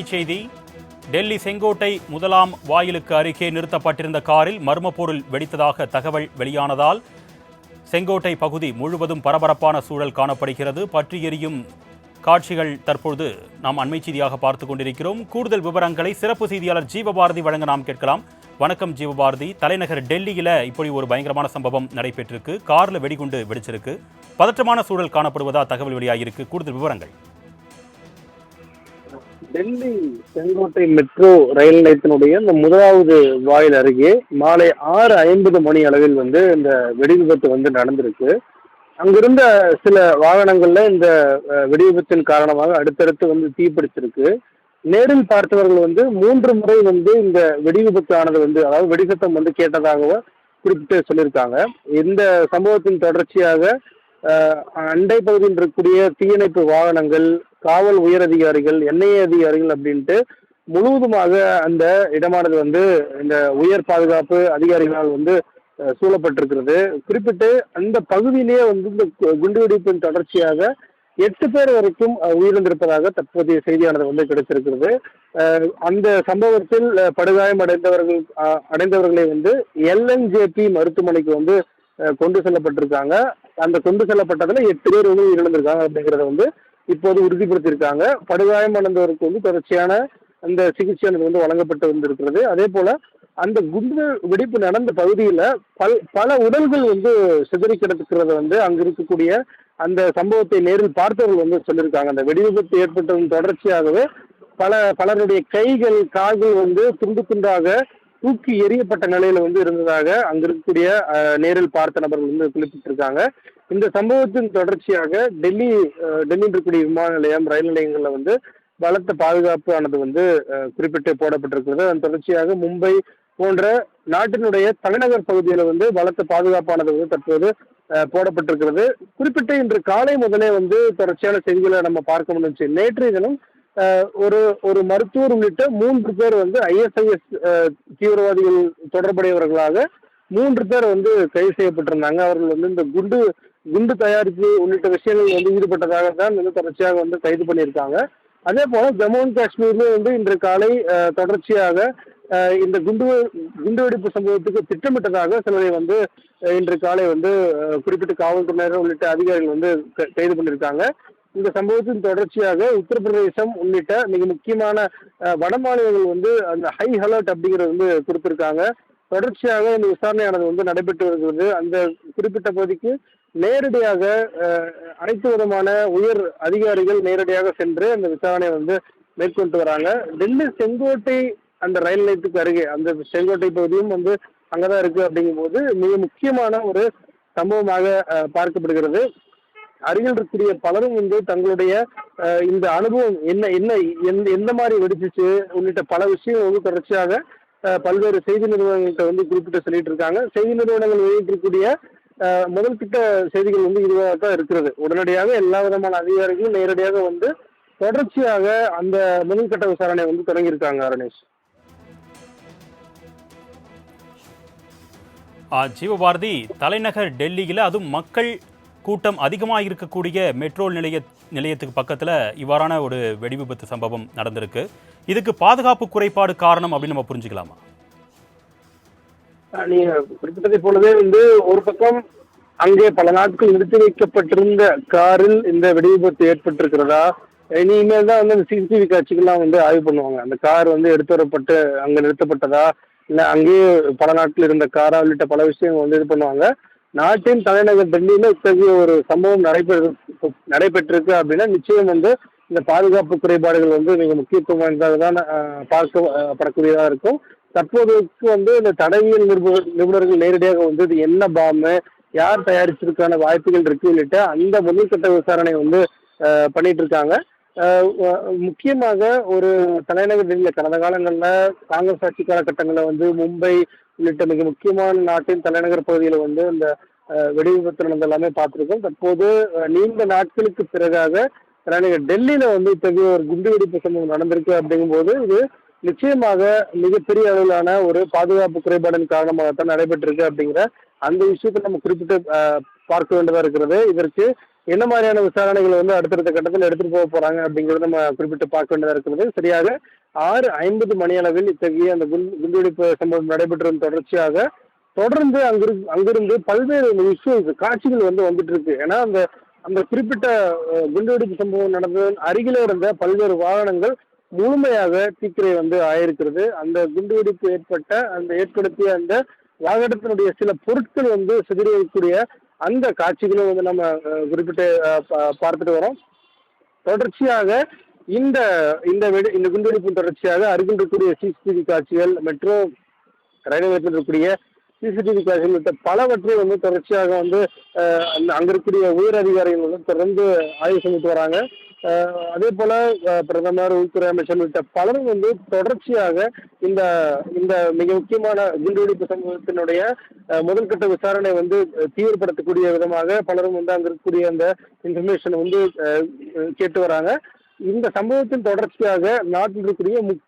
செய்தி டெல்லி செங்கோட்டை முதலாம் வாயிலுக்கு அருகே நிறுத்தப்பட்டிருந்த காரில் மர்ம பொருள் வெடித்ததாக தகவல் வெளியானதால் செங்கோட்டை பகுதி முழுவதும் பரபரப்பான சூழல் காணப்படுகிறது. பற்றி எரியும் காட்சிகள் தற்பொழுது நாம் அண்மை செய்தியாக பார்த்து கொண்டிருக்கிறோம். கூடுதல் விவரங்களை சிறப்பு செய்தியாளர் ஜீவபாரதி வழங்க நாம் கேட்கலாம். வணக்கம் ஜீவபாரதி. தலைநகர் டெல்லியில் இப்படி ஒரு பயங்கரமான சம்பவம் நடைபெற்றிருக்கு. கார்ல வெடிகுண்டு வெடிச்சிருக்கு. பதற்றமான சூழல் காணப்படுவதா தகவல் வெளியாகியிருக்கு. கூடுதல் விவரங்கள். டெல்லி செங்கோட்டை மெட்ரோ ரயில் நிலையத்தினுடைய இந்த முதலாவது வாயில் அருகே மாலை ஆறு ஐம்பது மணி அளவில் வந்து இந்த வெடி விபத்து வந்து நடந்திருக்கு. அங்கிருந்த சில வாகனங்கள்ல இந்த வெடி விபத்தின் காரணமாக அடுத்தடுத்து வந்து தீப்பிடிச்சிருக்கு நேரில் பார்த்தவர்கள் வந்து மூன்று முறை வந்து இந்த வெடி விபத்து ஆனது வந்து அதாவது வெடிசத்தம் வந்து கேட்டதாகவும் குறிப்பிட்டு சொல்லியிருக்காங்க. இந்த சம்பவத்தின் தொடர்ச்சியாக அண்டை பகுதியில் இருக்கக்கூடிய தீயணைப்பு வாகனங்கள் காவல் உயர் அதிகாரிகள் என்ஐஏ அதிகாரிகள் அப்படின்ட்டு முழுவதுமாக அந்த இடமானது வந்து இந்த உயர் பாதுகாப்பு அதிகாரிகளால் வந்து சூழப்பட்டிருக்கிறது. குறிப்பிட்டு அந்த பகுதியிலேயே வந்து இந்த கு- குண்டுவெடிப்பின் தொடர்ச்சியாக எட்டு பேர் வரைக்கும் உயிரிழந்திருப்பதாக தற்போதைய செய்தியானது வந்து கிடைச்சிருக்கிறது அந்த சம்பவத்தில் படுகாயம் அடைந்தவர்கள் அடைந்தவர்களை வந்து எல்என்ஜேபி மருத்துவமனைக்கு வந்து கொண்டு செல்லப்பட்டிருக்காங்க. அந்த கொண்டு செல்லப்பட்டதுல எட்டு பேர் வந்து உயிரிழந்திருக்காங்க அப்படிங்கறத வந்து இப்போது உறுதிப்படுத்தியிருக்காங்க. படுகாயம் அடைந்தவருக்கு வந்து தொடர்ச்சியான அந்த சிகிச்சையானது வந்து வழங்கப்பட்டு வந்திருக்கிறது. அதே போல அந்த குண்டு வெடிப்பு நடந்த பகுதியில் பல் பல உடல்கள் வந்து சிதறி கிடக்கிறத வந்து அங்கே இருக்கக்கூடிய அந்த சம்பவத்தை நேரில் பார்த்தவர்கள் வந்து சொல்லியிருக்காங்க. அந்த வெடிவிபத்து ஏற்பட்டதன் தொடர்ச்சியாகவே பல பலருடைய கைகள் கால்கள் வந்து துண்டு துண்டாக தூக்கி எறியப்பட்ட நிலையில வந்து இருந்ததாக அங்க இருக்கக்கூடிய நேரில் பார்த்த நபர்கள் வந்து குறிப்பிட்டிருக்காங்க. இந்த சம்பவத்தின் தொடர்ச்சியாக டெல்லி டெல்லியில் இருக்கக்கூடிய விமான நிலையம் ரயில் நிலையங்களில் வந்து பலத்த பாதுகாப்பு ஆனது வந்து குறிப்பிட்டு போடப்பட்டிருக்கிறது. அதன் தொடர்ச்சியாக மும்பை போன்ற நாட்டினுடைய தலைநகர் பகுதியில் வந்து பலத்த பாதுகாப்பானது வந்து தற்போது போடப்பட்டிருக்கிறது. குறிப்பிட்ட இன்று காலை முதலே வந்து தொடர்ச்சியான செய்திகளை நம்ம பார்க்க முடிஞ்சுச்சு நேற்றைய தினம் ஒரு ஒரு மருத்துவர் உள்ளிட்ட மூன்று பேர் வந்து ஐஎஸ்ஐஎஸ் தீவிரவாதிகள் தொடர்புடையவர்களாக மூன்று பேர் வந்து கைது செய்யப்பட்டிருந்தாங்க. அவர்கள் வந்து இந்த குண்டு குண்டு தயாரிப்பு உள்ளிட்ட விஷயங்கள் வந்து ஈடுபட்டதாக தான் வந்து தொடர்ச்சியாக வந்து கைது பண்ணியிருக்காங்க. அதே போல ஜம்மு அண்ட் காஷ்மீர்ல வந்து இன்று காலை தொடர்ச்சியாக இந்த குண்டு குண்டுவெடிப்பு சம்பவத்துக்கு திட்டமிட்டதாக சிலரை வந்து இன்று காலை வந்து குறிப்பிட்ட காவல்துறையினர் உள்ளிட்ட அதிகாரிகள் வந்து க- கைது பண்ணியிருக்காங்க. இந்த சம்பவத்தின் தொடர்ச்சியாக உத்தரப்பிரதேசம் உள்ளிட்ட மிக முக்கியமான வட மாநிலங்கள் வந்து அந்த ஹை அலர்ட் அப்படிங்கிறது வந்து கொடுத்திருக்காங்க. தொடர்ச்சியாக இந்த விசாரணையானது வந்து நடைபெற்று வருகிறது. அந்த குறிப்பிட்ட பகுதிக்கு நேரடியாக அனைத்து விதமான உயர் அதிகாரிகள் நேரடியாக சென்று அந்த விசாரணையை வந்து மேற்கொண்டு வராங்க. டெல்லி செங்கோட்டை அந்த ரயில் நிலையத்துக்கு அருகே அந்த செங்கோட்டை பகுதியும் வந்து அங்கதான் இருக்கு அப்படிங்கும்போது மிக முக்கியமான ஒரு சம்பவமாக பார்க்கப்படுகிறது. அருகில் இருக்கக்கூடிய பலரும் வந்து தங்களுடைய இந்த அனுபவம் என்ன என்ன எந்த எந்த மாதிரி வெடிச்சிச்சு உள்ளிட்ட பல விஷயங்கள் வந்து தொடர்ச்சியாக பல்வேறு செய்தி நிறுவனங்கள்கிட்ட வந்து குறிப்பிட்டு சொல்லிட்டு இருக்காங்க. செய்தி நிறுவனங்கள் வெளியிட்டிருக்கக்கூடிய முதல் கிட்ட செய்திகள் வந்து இதுவாக தான் இருக்கிறது. உடனடியாக எல்லா விதமான அதிகாரிகளும் நேரடியாக வந்து தொடர்ச்சியாக அந்த முதல்கட்ட விசாரணை வந்து தொடங்கியிருக்காங்க அருணேஷ். ஆ, ஜீவபாரதி தலைநகர் டெல்லியில் அதுவும் மக்கள் கூட்டம் அதிகமாக இருக்கக்கூடிய மெட்ரோ நிலைய நிலையத்துக்கு பக்கத்தில் இவ்வாறான ஒரு வெடி விபத்து சம்பவம் நடந்திருக்கு. இதுக்கு பாதுகாப்பு குறைபாடு காரணம் அப்படின்னு நம்ம புரிஞ்சுக்கலாமா? நீங்கள் நீங்க குறிப்பிட்டதை போலவே வந்து ஒரு பக்கம் அங்கே பல நாட்கள் நிறுத்தி வைக்கப்பட்டிருந்த காரில் இந்த வெடிவிபத்து ஏற்பட்டிருக்கிறதா? இனிமேல் தான் வந்து அந்த சிசிடிவி காட்சிகள்லாம் வந்து ஆய்வு பண்ணுவாங்க. அந்த கார் வந்து எடுத்து வரப்பட்டு அங்க நிறுத்தப்பட்டதா? இல்ல அங்கேயே பல நாட்கள் இருந்த காரா உள்ளிட்ட பல விஷயங்கள் வந்து இது பண்ணுவாங்க. நாட்டின் தலைநகர் டெல்லியில இத்தகைய ஒரு சம்பவம் நடைபெறு நடைபெற்றிருக்கு அப்படின்னா நிச்சயம் வந்து இந்த பாதுகாப்பு குறைபாடுகள் வந்து மிக முக்கியத்துவம் வாய்ந்ததாக தான் பார்க்கப்படக்கூடியதாக இருக்கும். தற்போதைக்கு வந்து இந்த தடவியல் நிபுணர் நிபுணர்கள் நேரடியாக வந்து இது என்ன பாம்பு யார் தயாரிச்சிருக்கான வாய்ப்புகள் இருக்கு உள்ளிட்ட அந்த முதல்கட்ட விசாரணை வந்து பண்ணிட்டு இருக்காங்க முக்கியமாக ஒரு தலைநகர் டெல்லியில் கடந்த காலங்களில் காங்கிரஸ் ஆட்சி காலகட்டங்களில் வந்து மும்பை உள்ளிட்ட மிக முக்கியமான நாட்டின் தலைநகர் பகுதியில் வந்து இந்த அஹ், வெடி விபத்து நடந்த எல்லாமே பார்த்துருக்கோம். தற்போது நீண்ட நாட்களுக்கு பிறகாக தலைநகர் டெல்லியில வந்து இத்தகைய ஒரு குண்டுவெடிப்பு சம்பவம் நடந்திருக்கு அப்படிங்கும்போது இது நிச்சயமாக மிகப்பெரிய அளவிலான ஒரு பாதுகாப்பு குறைபாடின் காரணமாகத்தான் நடைபெற்றிருக்கு அப்படிங்கிற அந்த விஷயத்தை நம்ம குறிப்பிட்டு பார்க்க வேண்டியதா இருக்கிறது. இதற்கு என்ன மாதிரியான விசாரணைகள் வந்து அடுத்தடுத்த கட்டத்தில் எடுத்துட்டு போக போறாங்க அப்படிங்கறத நம்ம குறிப்பிட்டு பார்க்க வேண்டியதா இருக்கிறது. சரியாக ஆறு ஐம்பது மணி அளவில் இத்தகைய அந்த குண்டு குண்டுவெடிப்பு சம்பவம் நடைபெற்றதன் தொடர்ச்சியாக தொடர்ந்து அங்கிரு அங்கிருந்து பல்வேறு விஷுவல்ஸ் காட்சிகள் வந்து வந்துட்டு இருக்கு ஏன்னா அந்த அந்த குறிப்பிட்ட குண்டுவெடிப்பு சம்பவம் நடந்ததன் அருகில இருந்த பல்வேறு வாகனங்கள் முழுமையாக தீக்கிரை வந்து ஆயிருக்கிறது. அந்த குண்டுவெடிப்பு ஏற்பட்ட அந்த ஏற்படுத்திய அந்த வாகனத்தினுடைய சில பொருட்கள் வந்து சிதறியக்கூடிய அந்த காட்சிகளும் வந்து நம்ம குறிப்பிட்டு பார்த்துட்டு வரோம். தொடர்ச்சியாக இந்த இந்த வெடி இந்த குண்டுவெடிப்பு தொடர்ச்சியாக அருகில் இருக்கக்கூடிய சிசிடிவி காட்சிகள் மெட்ரோ ரயில் நிலையத்தில் இருக்கக்கூடிய சிசிடிவி காட்சிகள் உள்ளிட்ட பலவற்றை வந்து தொடர்ச்சியாக வந்து அங்க இருக்கக்கூடிய உயர் அதிகாரிகள் வந்து தொடர்ந்து ஆய்வு செஞ்சுட்டு வராங்க. அதே போல பிரதமர் உள்துறை அமைச்சர் உள்ளிட்ட பலரும் வந்து தொடர்ச்சியாக இந்த இந்த மிக முக்கியமான குண்டுவெடிப்பு சம்பவத்தினுடைய முதல்கட்ட விசாரணை வந்து தீவிரப்படுத்தக்கூடிய விதமாக பலரும் வந்து அங்க இருக்கக்கூடிய அந்த இன்ஃபர்மேஷன் வந்து கேட்டு வராங்க. இந்த சம்பவத்தின் தொடர்ச்சியாக நாட்டில் இருக்கக்கூடிய முக்